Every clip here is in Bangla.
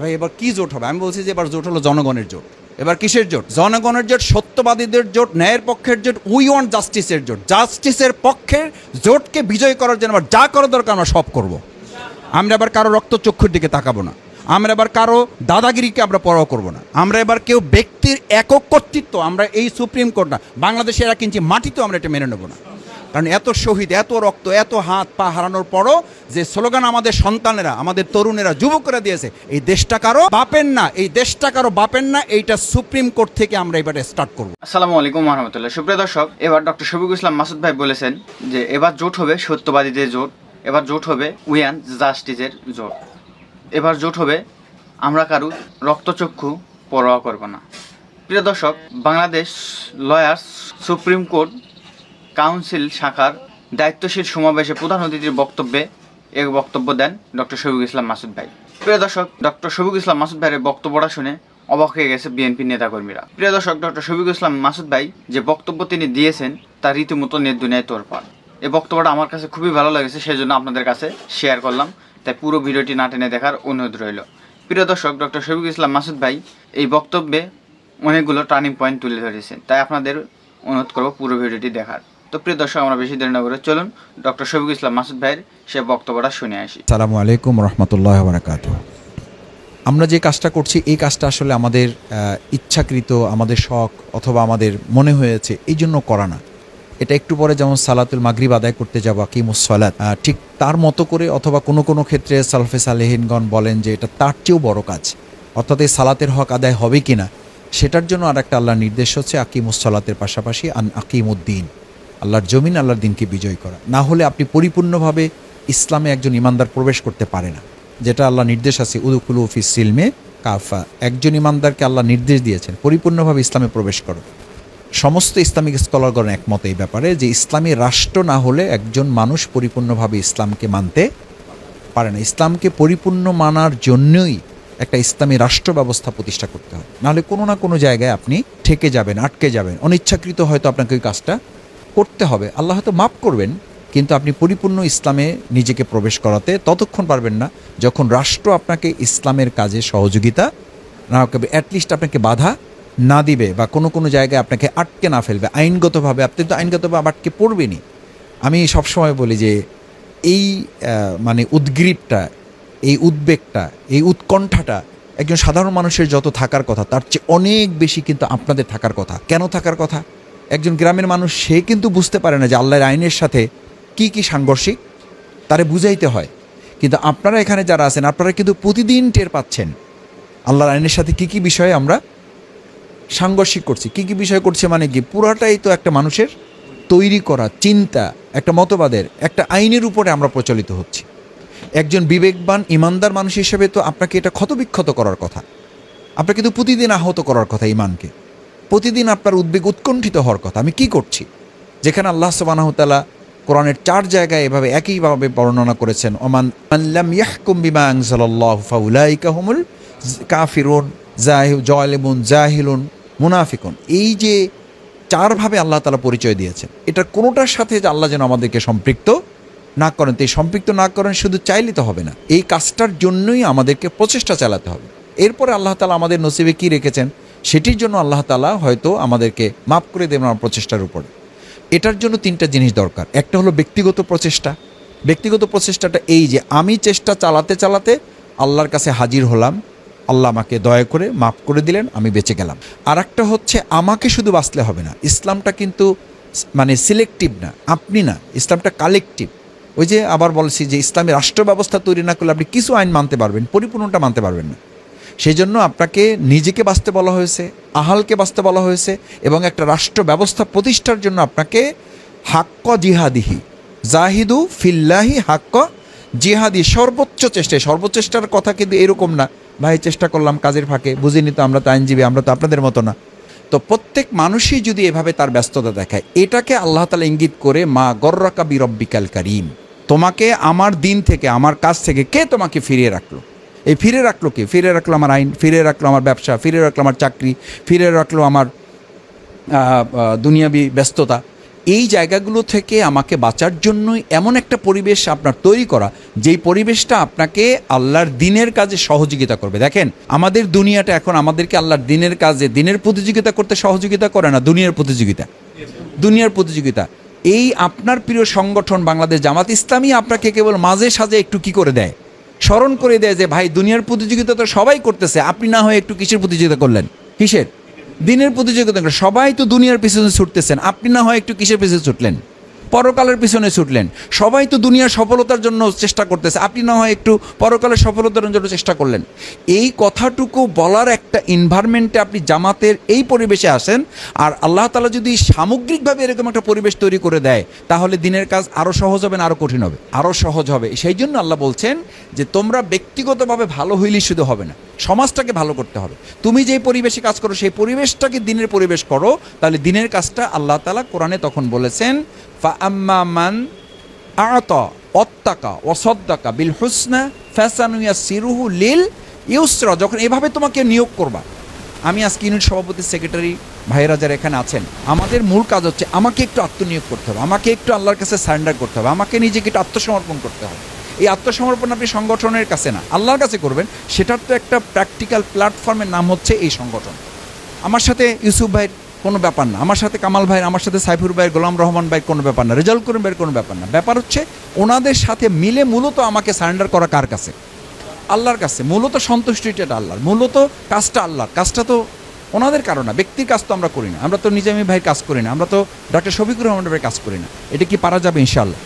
ভাই, এবার কি জোট হবে? আমি বলছি যে এবার জোট হলো জনগণের জোট। এবার কিসের জোট? জনগণের জোট, সত্যবাদীদের জোট, ন্যায়ের পক্ষের জোট, উই ওয়ান্ট জাস্টিসের জোট। জাস্টিসের পক্ষের জোটকে বিজয় করার জন্য আবার যা করা দরকার আমরা সব করব। আমরা এবার কারও রক্তচক্ষুর দিকে তাকাবো না। আমরা এবার কারও দাদাগিরিকে আমরা পরোয়া করব না। আমরা এবার কেউ ব্যক্তির একক কর্তৃত্ব, আমরা এই সুপ্রিম কোর্ট না, বাংলাদেশের এক ইঞ্চি মাটিতেও আমরা এটা মেনে নেব না। কারণ এত শহীদ, এত রক্ত, এত হাত পা হারানোর পরও যে স্লোগান আমাদের সন্তানেরা, আমাদের তরুণেরা, যুবকরা দিয়েছে, এই দেশটা কারও বাপেন না, এই দেশটা কারও বাপেন না, এইটা সুপ্রিম কোর্ট থেকে আমরা এবারে স্টার্ট করব। আসসালামু আলাইকুম রহমতুল্লাহ। সুপ্রিয় দর্শক, এবার ডক্টর শফিকুল ইসলাম মাসুদ ভাই বলেছেন যে এবার জোট হবে সত্যবাদীদের জোট, এবার জোট হবে উইয়ান জাস্টিসের জোট। এবার জোট হবে আমরা কারু রক্তচক্ষু পরোয়া করব না। প্রিয় দর্শক, Bangladesh lawyers supreme court council শাখার দায়িত্বশীল সমাবেশে প্রধান অতিথির বক্তব্যে এক বক্তব্য দেন ডক্টর শফিকুল ইসলাম মাসুদ ভাই। প্রিয় দর্শক, ডক্টর শফিকুল ইসলাম মাসুদ ভাইয়ের বক্তব্যটা শুনে অবাক হয়ে গেছে বিএনপি নেতাকর্মীরা। প্রিয় দর্শক, ডক্টর শফিকুল ইসলাম মাসুদ ভাই যে বক্তব্য তিনি দিয়েছেন তা রীতিমতো নেট দুনিয়ায় তোরপার এই বক্তব্যটা আমার কাছে খুবই ভালো লেগেছে সেই জন্য আপনাদের কাছে শেয়ার করলাম। তাই পুরো ভিডিওটি না টেনে দেখার অনুরোধ রইল। প্রিয় দর্শক, ডক্টর শফিকুল ইসলাম মাসুদ ভাই এই বক্তব্যে অনেকগুলো টার্নিং পয়েন্ট তুলে ধরেছেন। তাই আপনাদের অনুরোধ করব পুরো ভিডিওটি দেখার। তো প্রিয় দর্শক আমরা বেশি দেরি না করে চলুন ডক্টর শফিকুল ইসলাম মাসুদ ভাইয়ের সে বক্তব্যটা শুনে আসি। সালামু আলাইকুম রহমতুল্লাহ বারাকাত আমরা যে কাজটা করছি এই কাজটা আসলে আমাদের ইচ্ছাকৃত আমাদের শখ অথবা আমাদের মনে হয়েছে এই জন্য করা না। এটা একটু পরে যেমন সালাতুল মাগরিব আদায় করতে যাওয়া কিমুস সালাত আহ, ঠিক তার মতো করে অথবা কোনো কোনো ক্ষেত্রে সালফে সালেহিনগণ বলেন যে এটা তার চেয়েও বড় কাজ। অর্থাৎ এই সালাতের হক আদায় হবে কিনা সেটার জন্য আর একটা আল্লাহর নির্দেশ হচ্ছে আকিমুস সালাতের পাশাপাশি আন আকিমুদ্দিন আল্লাহর জমিন, আল্লাহর দিনকে বিজয় করা। না হলে আপনি পরিপূর্ণভাবে ইসলামে একজন ইমানদার প্রবেশ করতে পারে না। যেটা আল্লাহ নির্দেশ আছে উদুকুল অফিস সিলমে কাফা। একজন ইমানদারকে আল্লাহ নির্দেশ দিয়েছেন, পরিপূর্ণভাবে ইসলামে প্রবেশ করো। সমস্ত ইসলামিক স্কলারগণ একমত এই ব্যাপারে যে ইসলামী রাষ্ট্র না হলে একজন মানুষ পরিপূর্ণভাবে ইসলামকে মানতে পারে না। ইসলামকে পরিপূর্ণ মানার জন্যই একটা ইসলামী রাষ্ট্র ব্যবস্থা প্রতিষ্ঠা করতে হবে নাহলে কোনো না কোনো জায়গায় আপনি ঠেকে যাবেন, আটকে যাবেন। অনিচ্ছাকৃত হয়তো আপনাকে ওই কাজটা করতে হবে। আল্লাহ হয়তো মাফ করবেন, কিন্তু আপনি পরিপূর্ণ ইসলামে নিজেকে প্রবেশ করাতে ততক্ষণ পারবেন না যখন রাষ্ট্র আপনাকে ইসলামের কাজে সহযোগিতা না করবে। অ্যাটলিস্ট আপনাকে বাধা না দিবে বা কোনো কোনো জায়গায় আপনাকে আটকে না ফেলবে। আইনগতভাবে, আপনি তো আইনগতভাবে আটকে পড়বেনই। আমি সবসময় বলি যে এই মানে উদ্গ্রীবটা, এই উদ্বেগটা, এই উৎকণ্ঠাটা একজন সাধারণ মানুষের যত থাকার কথা, তার চেয়ে অনেক বেশি কিন্তু আপনাদের থাকার কথা। কেন থাকার কথা? একজন গ্রামের মানুষ, সে কিন্তু বুঝতে পারে না যে আল্লাহর আইনের সাথে কি কি সাংঘর্ষিক, তারে বুঝাইতে হয়। কিন্তু আপনারা এখানে যারা আছেন, আপনারা কিন্তু প্রতিদিন টের পাচ্ছেন আল্লাহর আইনের সাথে কি কি বিষয়ে আমরা সাংঘর্ষিক করছি। কি কি বিষয় করছে মানে কি? পুরাটাই তো একটা মানুষের তৈরি করা, চিন্তা, একটা মতবাদের, একটা আইনের উপরে আমরা প্রচলিত হচ্ছি। একজন বিবেকবান ইমানদার মানুষ হিসেবে তো আপনাকে এটা ক্ষতবিক্ষত করার কথা। আপনাকে কিন্তু প্রতিদিন আহত করার কথা ইমানকে। প্রতিদিন আপনার উদ্বেগ উৎকণ্ঠিত হওয়ার কথা। আমি কি করছি? যেখানে আল্লাহ সুবানাহতালা কোরআনের চার জায়গায় এভাবে একইভাবে বর্ণনা করেছেন, ওমান আল্লাম ইয়াহকুম বিমা আনসালাল্লাহু ফাউলাইকা হুমুল কাফিরুন, জাহি জাহিলুন, মুনাফিকুন। এই যে চারভাবে আল্লাহ তালা পরিচয় দিয়েছেন, এটার কোনোটার সাথে যে আল্লাহ যেন আমাদেরকে সম্পৃক্ত না করেন। তো এই সম্পৃক্ত না করেন শুধু চাইলে তো হবে না। এই কাজটার জন্যই আমাদেরকে প্রচেষ্টা চালাতে হবে। এরপরে আল্লাহ তালা আমাদের নসিবে কি রেখেছেন? সেটির জন্য আল্লাহ তালা হয়তো আমাদেরকে মাফ করে দেবেন আমার প্রচেষ্টার উপরে। এটার জন্য তিনটা জিনিস দরকার। একটা হলো ব্যক্তিগত প্রচেষ্টা। ব্যক্তিগত প্রচেষ্টাটা এই যে আমি চেষ্টা চালাতে চালাতে আল্লাহর কাছে হাজির হলাম, আল্লাহ আমাকে দয়া করে মাফ করে দিলেন, আমি বেঁচে গেলাম। আর একটা হচ্ছে আমাকে শুধু বাঁচলে হবে না, ইসলামটা কিন্তু মানে সিলেক্টিভ না, আপনি না, ইসলামটা কালেকটিভ ওই যে আবার বলছি যে ইসলামী রাষ্ট্র ব্যবস্থা তৈরি না করলে আপনি কিছু আইন মানতে পারবেন, পরিপূর্ণটা মানতে পারবেন না। সেই জন্য আপনাকে নিজেকে বাঁচতে বলা হয়েছে, আহালকে বাঁচতে বলা হয়েছে এবং একটা রাষ্ট্র ব্যবস্থা প্রতিষ্ঠার জন্য আপনাকে হাক্ক জিহাদিহি, জাহিদু ফিল্লাহি হাক্ক জিহাদি সর্বোচ্চ চেষ্টায়। সর্বচেষ্টার কথা কিন্তু এরকম না, ভাই, চেষ্টা করলাম কাজের ফাঁকে, বুঝিনি তো আমরা তো আইনজীবী, আমরা তো আপনাদের মতো না। তো প্রত্যেক মানুষই যদি এভাবে তার ব্যস্ততা দেখায়, এটাকে আল্লাহ তালা ইঙ্গিত করে, মা গর্রাকা বিরব্বিকাল কারিম, তোমাকে আমার দিন থেকে, আমার কাজ থেকে কে তোমাকে ফিরিয়ে রাখল? এই ফিরে রাখল কে? ফিরে রাখল আমার আইন, ফিরে রাখল আমার ব্যবসা, ফিরে রাখল আমার চাকরি, ফিরে রাখল আমার দুনিয়াবি ব্যস্ততা। এই জায়গাগুলো থেকে আমাকে বাঁচার জন্যই এমন একটা পরিবেশ আপনার তৈরি করা, যেই পরিবেশটা আপনাকে আল্লাহর দিনের কাজে সহযোগিতা করবে। দেখেন, আমাদের দুনিয়াটা এখন আমাদেরকে আল্লাহর দিনের কাজে, দিনের প্রতিযোগিতা করতে সহযোগিতা করে না, দুনিয়ার প্রতিযোগিতা। দুনিয়ার প্রতিযোগিতা। এই আপনার প্রিয় সংগঠন বাংলাদেশ জামাত ইসলামী আপনাকে কেবল মাঝে সাজে একটু কি করে দেয়? স্মরণ করে দেয় যে, ভাই, দুনিয়ার প্রতিযোগিতা তো সবাই করতেছে। আপনি না হয়ে একটু কিসের প্রতিযোগিতা করলেন? কিসের? দিনের প্রতিযোগিতা সবাই তো দুনিয়ার পিছনে ছুটতেছেন। আপনি না হয় একটু কিসের পিছনে ছুটলেন? পরকালের পিছনে ছুটলেন। সবাই তো দুনিয়ার সফলতার জন্য চেষ্টা করতেছে। আপনি না হয় একটু পরকালের সফলতার জন্য চেষ্টা করলেন। এই কথাটুকু বলার একটা এনভায়রনমেন্টে আপনি জামাতের এই পরিবেশে আসেন, আর আল্লাহ তালা যদি সামগ্রিকভাবে এরকম একটা পরিবেশ তৈরি করে দেয়, তাহলে দিনের কাজ আরও সহজ হবে না আরও কঠিন হবে। আরও সহজ হবে। সেই জন্য আল্লাহ বলছেন যে, তোমরা ব্যক্তিগতভাবে ভালো হইলেই শুধু হবে না। সমাজটাকে ভালো করতে হবে। তুমি যেই পরিবেশে কাজ করো, সেই পরিবেশটাকে দিনের পরিবেশ করো, তাহলে দিনের কাজটা আল্লাহ তালা কোরআনে তখন বলেছেন ফা আত অত্তাকা ওসদ্দাকা বিল হুসনা ফ্যাসানুয়া সিরুহু লিল ইউসরা যখন এভাবে তোমাকে নিয়োগ করবা, আমি আজকে ইউনিট সভাপতি সেক্রেটারি ভাইয়েরা যারা এখানে আছেন। আমাদের মূল কাজ হচ্ছে আমাকে একটু আত্মনিয়োগ করতে হবে, আমাকে একটু আল্লাহর কাছে সারেন্ডার করতে হবে, আমাকে নিজেকে একটু আত্মসমর্পণ করতে হবে। এই আত্মসমর্পণ আপনি সংগঠনের কাছে না, আল্লাহর কাছে করবেন, সেটার তো একটা প্র্যাকটিক্যাল প্ল্যাটফর্মের নাম হচ্ছে এই সংগঠন। আমার সাথে ইউসুফ ভাইয়ের কোনো ব্যাপার না, আমার সাথে কামাল ভাইয়ের, আমার সাথে সাইফুর ভাইয়ের, গোলাম রহমান ভাইয়ের কোনো ব্যাপার না রেজাল্ট করিম ভাইয়ের কোনো ব্যাপার না। ব্যাপার হচ্ছে, ওনাদের সাথে মিলে মূলত আমাকে সারেন্ডার করা কার কাছে? আল্লাহর কাছে। মূলত সন্তুষ্টিটা আল্লাহর। মূলত কাজটা আল্লাহর। কাজটা তো ওনাদের কারণ না। ব্যক্তির কাজ তো আমরা করি না। আমরা তো নিজামী ভাইয়ের কাজ করি না। আমরা তো ডক্টর শফিকুর রহমান ভাইয়ের কাজ করি না। এটা কি পারা যাবে ইনশাল্লাহ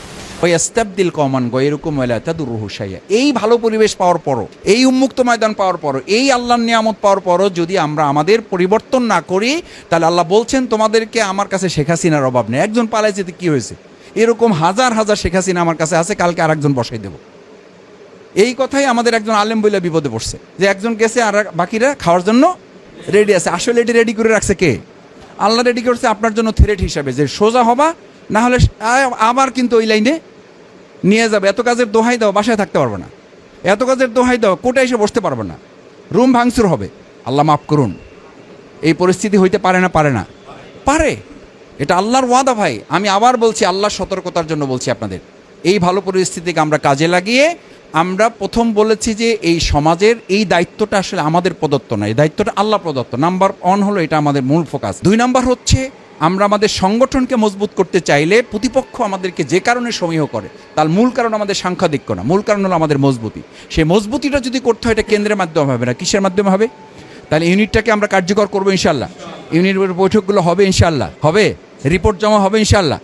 ওই আস্তাবদিল কমান গয়েরকম তাদুরুহুসাইয়া এই ভালো পরিবেশ পাওয়ার পরও, এই উন্মুক্ত ময়দান পাওয়ার পরও, এই আল্লাহর নিয়ামত পাওয়ার পরও যদি আমরা আমাদের পরিবর্তন না করি, তাহলে আল্লাহ বলছেন, তোমাদেরকে আমার কাছে শেখ হাসিনার অভাব নেই। একজন পালাই যেতে কী হয়েছে? এরকম হাজার হাজার শেখ হাসিনা আমার কাছে আছে, কালকে আরেকজন বসাই দেবো। এই কথাই আমাদের একজন আলেম বইলে বিপদে পড়ছে, যে একজন গেছে আর বাকিরা খাওয়ার জন্য রেডি আছে। আসলে এটি রেডি করে রাখছে কে? আল্লাহ রেডি করছে আপনার জন্য থ্রেট হিসাবে, যে সোজা হবা না হলে আবার কিন্তু ওই লাইনে নিয়ে যাবে। এত কাজের দোহাই দাও, বাসায় থাকতে পারবে না। এত কাজের দোহাই দাও কোটা এসে বসতে পারব না। রুম ভাঙচুর হবে। আল্লাহ মাফ করুন। এই পরিস্থিতি হইতে পারে না পারে না। পারে। এটা আল্লাহর ওয়াদা ভাই। আমি আবার বলছি, আল্লাহর সতর্কতার জন্য বলছি আপনাদের। এই ভালো পরিস্থিতিকে আমরা কাজে লাগিয়ে আমরা প্রথম বলেছি যে এই সমাজের এই দায়িত্বটা আসলে আমাদের প্রদত্ত না। এই দায়িত্বটা আল্লাহ প্রদত্ত। নাম্বার অন হলো এটা আমাদের মূল ফোকাস দুই নাম্বার হচ্ছে আমরা আমাদের সংগঠনকে মজবুত করতে চাইলে প্রতিপক্ষ আমাদেরকে যে কারণে সমীহ করে, তার মূল কারণ আমাদের সাংখ্যাধিক্য না মূল কারণ হলো আমাদের মজবুতি। সেই মজবুতিটা যদি করতে হয়, এটা কেন্দ্রের মাধ্যমে হবে না, কিসের মাধ্যমে হবে? তাহলে ইউনিটটাকে আমরা কার্যকর করব ইনশাল্লাহ ইউনিটের বৈঠকগুলো হবে ইনশাল্লাহ হবে? রিপোর্ট জমা হবে ইনশাল্লাহ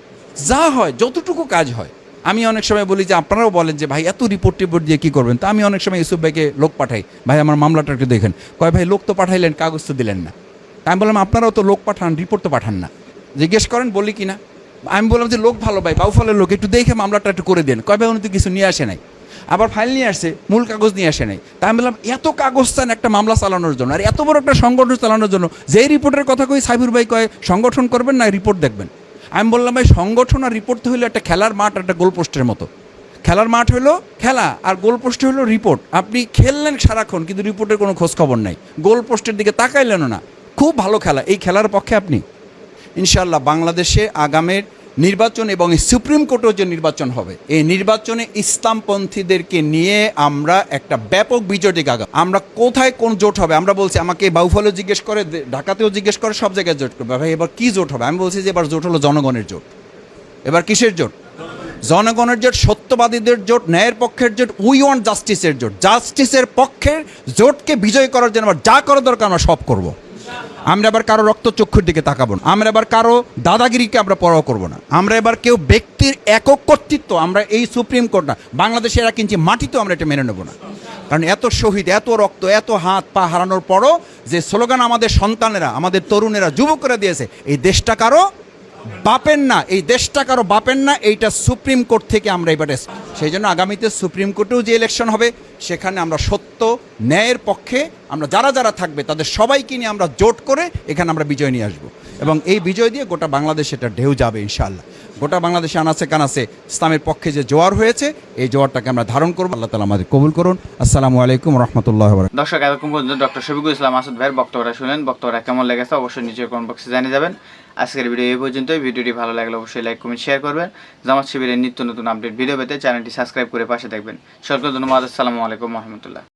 যা হয়, যতটুকু কাজ হয়। আমি অনেক সময় বলি যে, আপনারাও বলেন যে, ভাই, এত রিপোর্ট টিপোর্ট দিয়ে কী করবেন? তা আমি অনেক সময় ইউসুফ ভাইকে লোক পাঠাই। ভাই, আমার মামলাটা একটু দেখেন। কয়, ভাই, লোক তো পাঠাইলেন, কাগজ তো দিলেন না। তা আমি বললাম, আপনারাও তো লোক পাঠান, রিপোর্ট তো পাঠান না। জিজ্ঞেস করেন, বলি কি না আমি বললাম যে, লোক ভালো ভাই, বাউফলের লোক, একটু দেখে মামলাটা একটু করে দেন। কয়, ভাই, উনি তো কিছু নিয়ে আসে নাই। আবার ফাইল নিয়ে আসছে মূল কাগজ নিয়ে আসে নাই। তাই আমি বললাম, এত কাগজ চান একটা মামলা চালানোর জন্য, আর এত বড় একটা সংগঠন চালানোর জন্য, যেই রিপোর্টের কথা কই সাইবুর ভাই কয়, সংগঠন করবেন না রিপোর্ট দেখবেন? আমি বললাম, ভাই, সংগঠন আর রিপোর্ট তো হলো একটা খেলার মাঠ, একটা গোলপোস্টের মতো। খেলার মাঠ হলো খেলা, আর গোল পোস্টে হলো রিপোর্ট। আপনি খেললেন সারাক্ষণ, কিন্তু রিপোর্টের কোনো খোঁজ খবর নাই। গোল পোস্টের দিকে তাকাইলেনও না। খুব ভালো খেলা, এই খেলার পক্ষে আপনি। ইনশাল্লাহ বাংলাদেশে আগামের নির্বাচন এবং সুপ্রিম কোর্টেও যে নির্বাচন হবে, এই নির্বাচনে ইসলামপন্থীদেরকে নিয়ে আমরা একটা ব্যাপক বিজয় দিকে আগাম আমরা কোথায় কোন জোট হবে? আমরা বলছি, আমাকে বাউফলেও জিজ্ঞেস করে ঢাকাতেও জিজ্ঞেস করে, সব জায়গায় জোট করবে। ভাই, এবার কী জোট হবে? আমি বলছি যে এবার জোট হলো জনগণের জোট। এবার কিসের জোট? জনগণের জোট, সত্যবাদীদের জোট, ন্যায়ের পক্ষের জোট, উই ওয়ান্ট জাস্টিসের জোট। জাস্টিসের পক্ষের জোটকে বিজয় করার জন্য আবার যা করা দরকার আমরা সব করব। আমরা আবার কারও রক্ত চক্ষুর দিকে তাকাবো না। আমরা আবার কারও দাদাগিরিকে আমরা পরোয়া করব না। আমরা এবার কেউ ব্যক্তির একক কর্তৃত্ব, আমরা এই সুপ্রিম কোর্ট না, বাংলাদেশের এক ইঞ্চি মাটিতেও আমরা এটা মেনে নেব না। কারণ এত শহীদ, এত রক্ত, এত হাত, পা হারানোর পরও যে স্লোগান আমাদের সন্তানেরা, আমাদের তরুণেরা যুবকরা দিয়েছে, এই দেশটা কারও বাপের না, এই দেশটা কারও বাপের না, এইটা সুপ্রিম কোর্ট থেকে আমরা এবারে সেই জন্য আগামীতে সুপ্রিম কোর্টেও যে ইলেকশন হবে, সেখানে আমরা সত্য ন্যায়ের পক্ষে আমরা যারা যারা থাকবে, তাদের সবাইকে নিয়ে আমরা জোট করে এখানে আমরা বিজয় নিয়ে আসব। এবং এই বিজয় দিয়ে গোটা বাংলাদেশ এটা ঢেউ যাবে, ইনশাআল্লাহ। গোটা বাংলাদেশে আনাচে কানাচে ইসলামের পক্ষে যে জোয়ার হয়েছে, এই জোয়ারটাকে আমরা ধারণ করব। আল্লাহ তালা আমাদের কবুল করুন। আসসালামু আলাইকুম রহমতুল্লাহ দর্শক, এতক্ষণ পর্যন্ত ডক্টর শফিকুল ইসলাম মাসুদ ভাইয়ের বক্তব্যটা শুনেন বক্তব্যটা কেমন লেগেছে অবশ্যই নিচের কমেন্ট বক্সে জানিয়ে যাবেন। আজকের ভিডিও এই পর্যন্তই। ভিডিওটি ভালো লাগলে অবশ্যই লাইক কমেন্ট শেয়ার করবেন। জামাত শিবিরের নিত্য নতুন আপডেট ভিডিও পেতে চ্যানেলটি সাবস্ক্রাইব করে পাশে থাকবেন। সকলকে ধন্যবাদ। আসসালামু আলাইকুম রহমতুল্লাহ।